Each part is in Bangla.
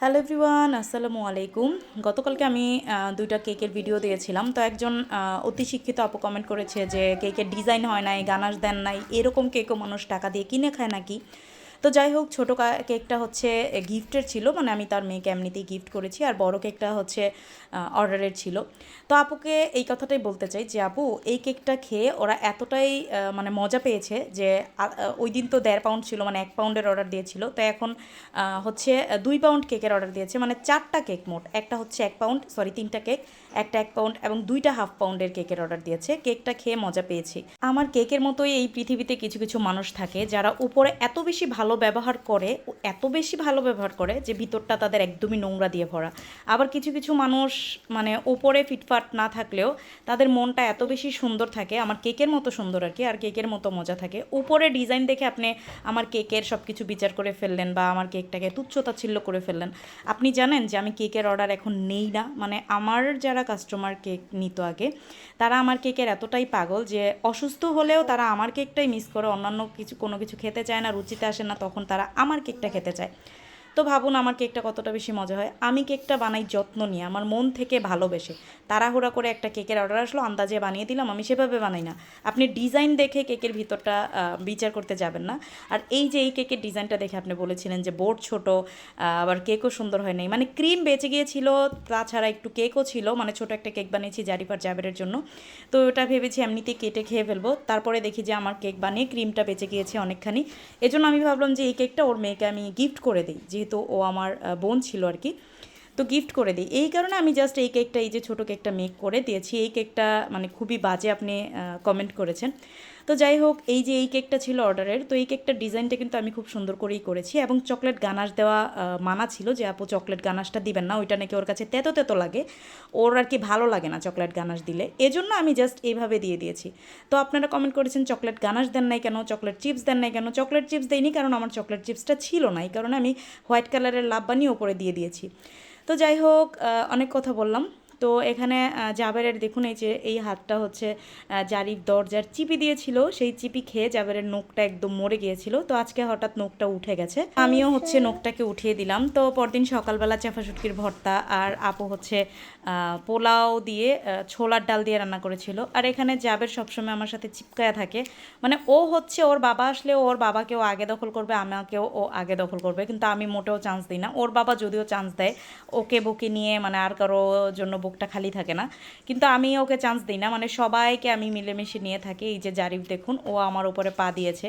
হ্যালো এভরিওয়ান আসসালামু আলাইকুম। গতকালকে আমি দুইটা কেকের ভিডিও দিয়েছিলাম। তো একজন অতি শিক্ষিত আপু কমেন্ট করেছে যে, কেকের ডিজাইন হয় নাই, গানাশ দেন নাই, এরকম কেকও মানুষ টাকা দিয়ে কিনে খায় নাকি? তো যাই হোক ছোটো কেকটা হচ্ছে গিফটের ছিল মানে আমি তার মেয়েকে এমনিতেই গিফট করেছি, আর বড় কেকটা হচ্ছে অর্ডারের ছিল। তো আপুকে এই কথাটাই বলতে চাই যে, আপু, এই কেকটা খেয়ে ওরা এতটাই মানে মজা পেয়েছে যে ওই দিন তো দেড় পাউন্ড ছিল মানে এক পাউন্ডের অর্ডার দিয়েছিল। তো এখন হচ্ছে দুই পাউন্ড কেকের অর্ডার দিয়েছে মানে চারটা কেক মোট। একটা হচ্ছে এক পাউন্ড সরি তিনটা কেক, একটা এক পাউন্ড এবং দুইটা হাফ পাউন্ডের কেকের অর্ডার দিয়েছে। কেকটা খেয়ে মজা পেয়েছি। আমার কেকের মতোই এই পৃথিবীতে কিছু কিছু মানুষ থাকে যারা উপরে এত বেশি ভালো ব্যবহার করে এত বেশি ভালো ব্যবহার করে যে ভিতরটা তাদের একদমই নোংরা দিয়ে ভরা। আবার কিছু কিছু মানুষ মানে ওপরে ফিটফাট না থাকলেও তাদের মনটা এত বেশি সুন্দর থাকে, আমার কেকের মতো সুন্দর আর কি, আর কেকের মতো মজা থাকে। উপরে ডিজাইন দেখে আপনি আমার কেকের সব কিছু বিচার করে ফেললেন বা আমার কেকটাকে তুচ্ছতাচ্ছিল্য করে ফেললেন। আপনি জানেন যে আমি কেকের অর্ডার এখন নেই না মানে আমার যারা কাস্টমার কেক নিত আগে, তারা আমার কেকের এতটাই পাগল যে অসুস্থ হলেও তারা আমার কেকটাই মিস করে, অন্যান্য কিছু, কোনো কিছু খেতে চায় না, রুচিতে আসে না তখন তারা আমার কেকটা খেতে চায়। তো ভাবুন আমার কেকটা কতটা বেশি মজা হয়। আমি কেকটা বানাই যত্ন নিয়ে, আমার মন থেকে ভালোবেসে। তাড়াহুড়া করে একটা কেকের অর্ডার আসলো, আন্দাজে বানিয়ে দিলাম, আমি সেভাবে বানাই না। আপনি ডিজাইন দেখে কেকের ভিতরটা বিচার করতে যাবেন না। আর এই যে এই কেকের ডিজাইনটা দেখে আপনি বলেছিলেন যে বোর্ড ছোট আবার কেকও সুন্দর হয় নাই। মানে ক্রিম বেঁচে গিয়েছিল, তাছাড়া একটু কেকও ছিল মানে ছোট একটা কেক বানিয়েছি জারিফার জাবেরের জন্য। তো ওটা ভেবেছি এমনিতেই কেটে খেয়ে ফেলব। তারপরে দেখি যে আমার কেক বানিয়ে ক্রিমটা বেঁচে গিয়েছে অনেকখানি। এজন্য আমি ভাবলাম যে এই কেকটা ওর মেয়েকে আমি গিফট করে দিই, যেহেতু ও আমার বোন ছিল আর কি। তো গিফট করে দিই। এই কারণে আমি জাস্ট এই কেকটা এই যে ছোটো কেকটা মেক করে দিয়েছি। এই কেকটা মানে খুবই বাজে আপনি কমেন্ট করেছেন। তো যাই হোক, এই যে এই কেকটা ছিল অর্ডারের তো এই কেকটার ডিজাইনটা কিন্তু আমি খুব সুন্দর করেই করেছি এবং চকলেট গানাশ দেওয়া মানা ছিল যে, আপু চকলেট গানাশটা দিবেন না, ওইটা নাকি ওর কাছে তেতো তেতো লাগে। ওর আর কি ভালো লাগে না চকলেট গানাশ দিলে। এজন্য আমি জাস্ট এইভাবে দিয়ে দিয়েছি। তো আপনারা কমেন্ট করেছেন চকলেট গানাশ দেন নাই কেন? চকলেট চিপস দেন নাই কেন? চকলেট চিপস দেয়নি কারণ আমার চকলেট চিপসটা ছিল না। এই কারণে আমি হোয়াইট কালারের লাভ বানিয়ে ওপরে দিয়ে দিয়েছি। তো যাই হোক অনেক কথা বললাম। তো এখানে জাবেরের দেখুন এই যে এই হাতটা হচ্ছে জারিফ দরজার চিপি দিয়েছিল। সেই চিপি খেয়ে জাবেরের নোকটা একদম মরে গিয়েছিল। তো আজকে হঠাৎ নোখটা উঠে গেছে। আমিও হচ্ছে নোকটাকে উঠিয়ে দিলাম। তো পরদিন সকালবেলা চাফা শুটকির ভর্তা আর আপু হচ্ছে পোলাও দিয়ে ছোলার ডাল দিয়ে রান্না করেছিল। আর এখানে জাবের সবসময় আমার সাথে চিপকায়া থাকে। মানে ও হচ্ছে ওর বাবা আসলে ওর বাবাকেও আগে দখল করবে আমাকেও ও আগে দখল করবে। কিন্তু আমি মোটেও চান্স দিই না। ওর বাবা যদিও চান্স দেয় ওকে বকে নিয়ে মানে আর কারও জন্য বুকটা খালি থাকে না। কিন্তু আমি ওকে চান্স দিই না। মানে সবাইকে আমি মিলেমিশে নিয়ে থাকি। এই যে জারিফ দেখুন ও আমার উপরে পা দিয়েছে।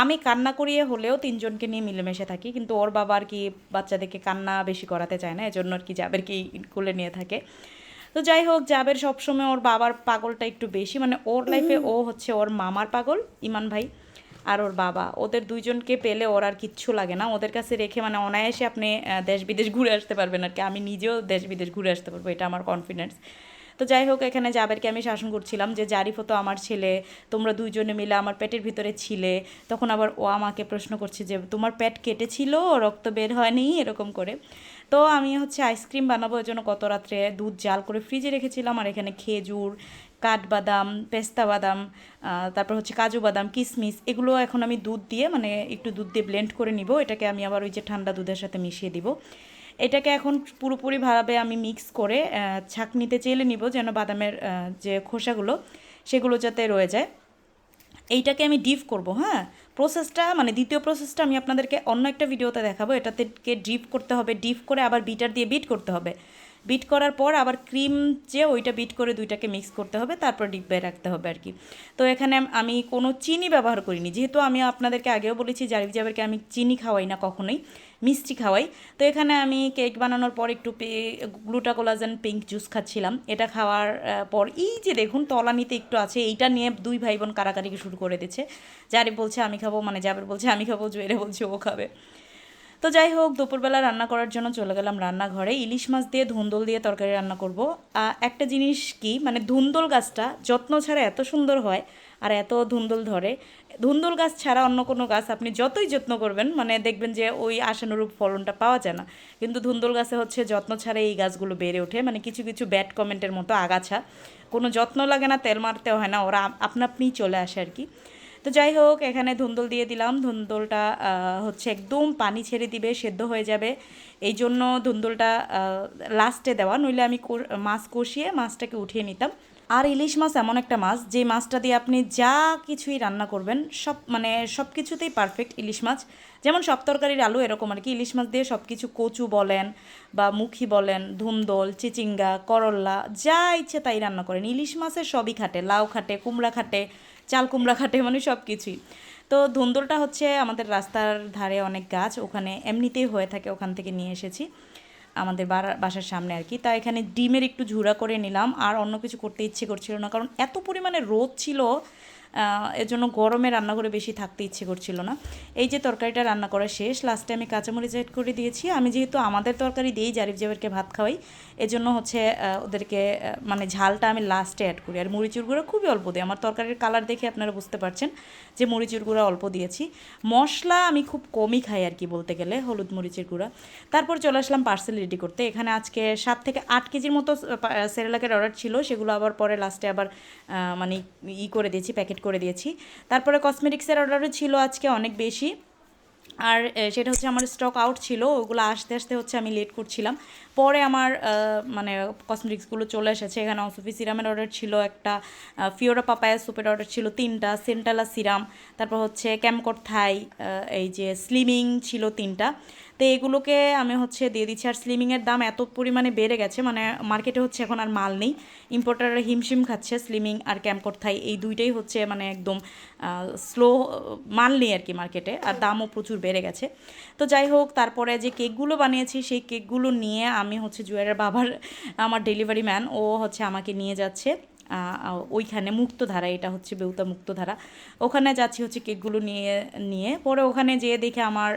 আমি কান্না করিয়ে হলেও তিনজনকে নিয়ে মিলেমিশে থাকি। কিন্তু ওর বাবা আর কি বাচ্চাদেরকে কান্না বেশি করাতে চায় না। এজন্য আর কি জাবেরকে কোলে নিয়ে থাকে। তো যাই হোক জাবের সবসময় ওর বাবার পাগলটা একটু বেশি। মানে ওর লাইফে ও হচ্ছে ওর মামার পাগল ইমান ভাই। আর ওর বাবা। ওদের দুইজনকে পেলে ওর আর কিচ্ছু লাগে না। ওদের কাছে রেখে মানে অনায়াসে আপনি দেশ বিদেশ ঘুরে আসতে পারবেন আর কি। আমি নিজেও দেশ বিদেশ ঘুরে আসতে পারব, এটা আমার কনফিডেন্স তো যাই হোক, এখানে জাবেরকে আমি শাসন করছিলাম যে জারিফও তো আমার ছেলে, তোমরা দুইজনে মিলে আমার পেটের ভিতরে ছিলে। তখন আবার ও আমাকে প্রশ্ন করছে যে, তোমার পেট কেটেছিল? রক্ত বের হয়নি? এরকম করে। তো আমি হচ্ছে আইসক্রিম বানাবো এর জন্য গত রাত্রে দুধ জাল করে ফ্রিজে রেখেছিলাম। আর এখানে খেজুর কাঠবাদাম, পেস্তা বাদাম তারপর হচ্ছে কাজু বাদাম কিশমিশ এগুলো এখন আমি দুধ দিয়ে মানে একটু দুধ দিয়ে ব্লেন্ড করে নিব। এটাকে আমি আবার ওই যে ঠান্ডা দুধের সাথে মিশিয়ে দিব। এটাকে এখন পুরোপুরিভাবে আমি মিক্স করে ছাঁকনিতে চেলে নিব যেন বাদামের যে খোসাগুলো, সেগুলো যাতে রয়ে যায়। এইটাকে আমি ডিপ করব হ্যাঁ? প্রসেসটা মানে দ্বিতীয় প্রসেসটা আমি আপনাদেরকে অন্য একটা ভিডিওতে দেখাবো। এটাতে ডিপ করতে হবে ডিপ করে আবার বিটার দিয়ে বিট করতে হবে। বিট করার পর আবার ক্রিম যে ওইটা বিট করে দুইটাকে মিক্স করতে হবে, তারপর ডিব্বায় রাখতে হবে আর কি। তো এখানে আমি কোনো চিনি ব্যবহার করিনি, যেহেতু আমি আপনাদেরকে আগেও বলেছি জারিফ জাবেরকে আমি চিনি খাওয়াই না কখনোই, মিষ্টি খাওয়াই। তো এখানে আমি কেক বানানোর পর একটু গ্লুটাকোলাজেন পিঙ্ক জুস খাচ্ছিলাম। এটা খাওয়ার পর এই যে দেখুন তলানিতে একটু আছে, এইটা নিয়ে দুই ভাই বোন কারাকারিকে শুরু করে দিচ্ছে। জারিফ বলছে, আমি খাব মানে জাবের বলছে, আমি খাব জুয়েরে বলছে, ও খাবে। তো যাই হোক, দুপুরবেলা রান্না করার জন্য চলে গেলাম রান্নাঘরে। ইলিশ মাছ দিয়ে ধুন্দল দিয়ে তরকারি রান্না করব। একটা জিনিস কি মানে ধুন্দল গাছটা যত্ন ছাড়া এত সুন্দর হয় আর এত ধুন্দল ধরে। ধুন্দল গাছ ছাড়া অন্য কোনো গাছ আপনি যতই যত্ন করবেন মানে দেখবেন যে ওই আশানুরূপ ফলনটা পাওয়া যায় না। কিন্তু ধুন্দল গাছে হচ্ছে যত্ন ছাড়া এই গাছগুলো বেড়ে ওঠে মানে কিছু কিছু ব্যাড কমেন্টের মতো আগাছা। কোনো যত্ন লাগে না, তেল মারতে হয় না, ওরা আপনা আপনিই চলে আসে আর কি। তো যাই হোক, এখানে ধুন্দল দিয়ে দিলাম। ধুন্দলটা হচ্ছে একদম পানি ছেড়ে দিবে, সেদ্ধ হয়ে যাবে। এই জন্য ধুন্দলটা লাস্টে দেওয়া। নইলে আমি মাছ কষিয়ে মাছটাকে উঠিয়ে নিতাম। আর ইলিশ মাছ এমন একটা মাছ, যে মাছটা দিয়ে আপনি যা কিছুই রান্না করবেন, সব মানে সব কিছুতেই পারফেক্ট ইলিশ মাছ। যেমন সব তরকারির আলু এরকম আর কি। ইলিশ মাছ দিয়ে সব কিছু কচু বলেন বা মুখি বলেন ধুমদল চিচিঙ্গা, করল্লা, যা ইচ্ছে তাই রান্না করেন। ইলিশ মাছের সবই খাটে, লাউ খাটে, কুমড়া খাটে চাল, কুমড়া খাটে মানে সব কিছুই তো ধুন্দুলটা হচ্ছে আমাদের রাস্তার ধারে অনেক গাছ, ওখানে এমনিতেই হয়ে থাকে, ওখান থেকে নিয়ে এসেছি। আমাদের বাসার সামনে আর কি। তা এখানে ডিমের একটু ঝুড়া করে নিলাম, আর অন্য কিছু করতে ইচ্ছে করছিল না, কারণ এত পরিমাণে রোদ ছিল আহ, এর জন্য গরমে রান্না করে বেশি থাকতে ইচ্ছে করছিল না। এই যে তরকারিটা রান্না করা শেষ লাস্টে আমি কাঁচামরিচ অ্যাড করে দিয়েছি। আমি যেহেতু আমাদের তরকারি দিয়েই জারিফ জাবেরকে ভাত খাওয়াই এজন্য হচ্ছে ওদেরকে মানে ঝালটা আমি লাস্টে অ্যাড করি। আর মরিচুর গুঁড়ো খুবই অল্প দিই। আমার তরকারির কালার দেখে আপনারা বুঝতে পারছেন যে মরিচুর গুঁড়ো অল্প দিয়েছি। মশলা আমি খুব কমই খাই আর কি বলতে গেলে হলুদ মরিচের গুঁড়া। তারপর চলে আসলাম পার্সেল রেডি করতে। এখানে আজকে সাত থেকে আট কেজির মতো সেরেলাকের অর্ডার ছিল। সেগুলো আবার পরে লাস্টে আবার মানে ই করে দিয়েছি প্যাকেট করে দিয়েছি। তারপরে কসমেটিক্সের অর্ডারও ছিল আজকে অনেক বেশি। আর সেটা হচ্ছে আমার স্টক আউট ছিল, ওগুলো আসতে আসতে হচ্ছে আমি লেট করছিলাম। পরে আমার মানে কসমেটিক্সগুলো চলে এসেছে। এখানে অসফি সিরামের অর্ডার ছিল একটা ফিওরা পাপায়া সুপের অর্ডার ছিল তিনটা সেন্টালা সিরাম তারপর হচ্ছে ক্যামকট থাই এই যে স্লিমিং ছিল তিনটা। তো এগুলোকে আমি হচ্ছে দিয়ে দিচ্ছি। আর স্লিমিংয়ের দাম এত পরিমাণে বেড়ে গেছে মানে মার্কেটে হচ্ছে এখন আর মাল নেই। ইম্পোর্টাররা হিমশিম খাচ্ছে স্লিমিং আর ক্যাম্পকট থাই এই দুইটাই হচ্ছে মানে একদম স্লো মাল নেই আর কি মার্কেটে আর দামও প্রচুর বেড়ে গেছে। তো যাই হোক, তারপরে যে কেকগুলো বানিয়েছি, সেই কেকগুলো নিয়ে আমি হচ্ছে জুয়ারের বাবার, আমার ডেলিভারি ম্যান ও হচ্ছে আমাকে নিয়ে যাচ্ছে। ওইখানে মুক্তধারা, এটা হচ্ছে বেউতা মুক্তধারা। ওখানে যাচ্ছি হচ্ছে কেকগুলো নিয়ে নিয়ে। পরে ওখানে যেয়ে দেখে আমার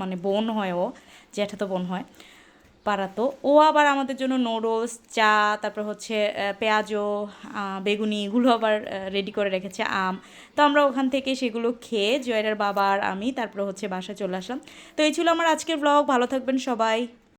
মানে বোন হয় ও, জ্যাঠাতো বোন হয়, পাড়াতো। ও আবার আমাদের জন্য নুডলস, চা, তারপর হচ্ছে পেঁয়াজও বেগুনি, এগুলো আবার রেডি করে রেখেছে আম। তো আমরা ওখান থেকে সেগুলো খেয়ে জয়ের বাবা আর আমি তারপরে হচ্ছে বাসায় চলে আসলাম। তো এই ছিল আমার আজকের ব্লগ ভালো থাকবেন সবাই।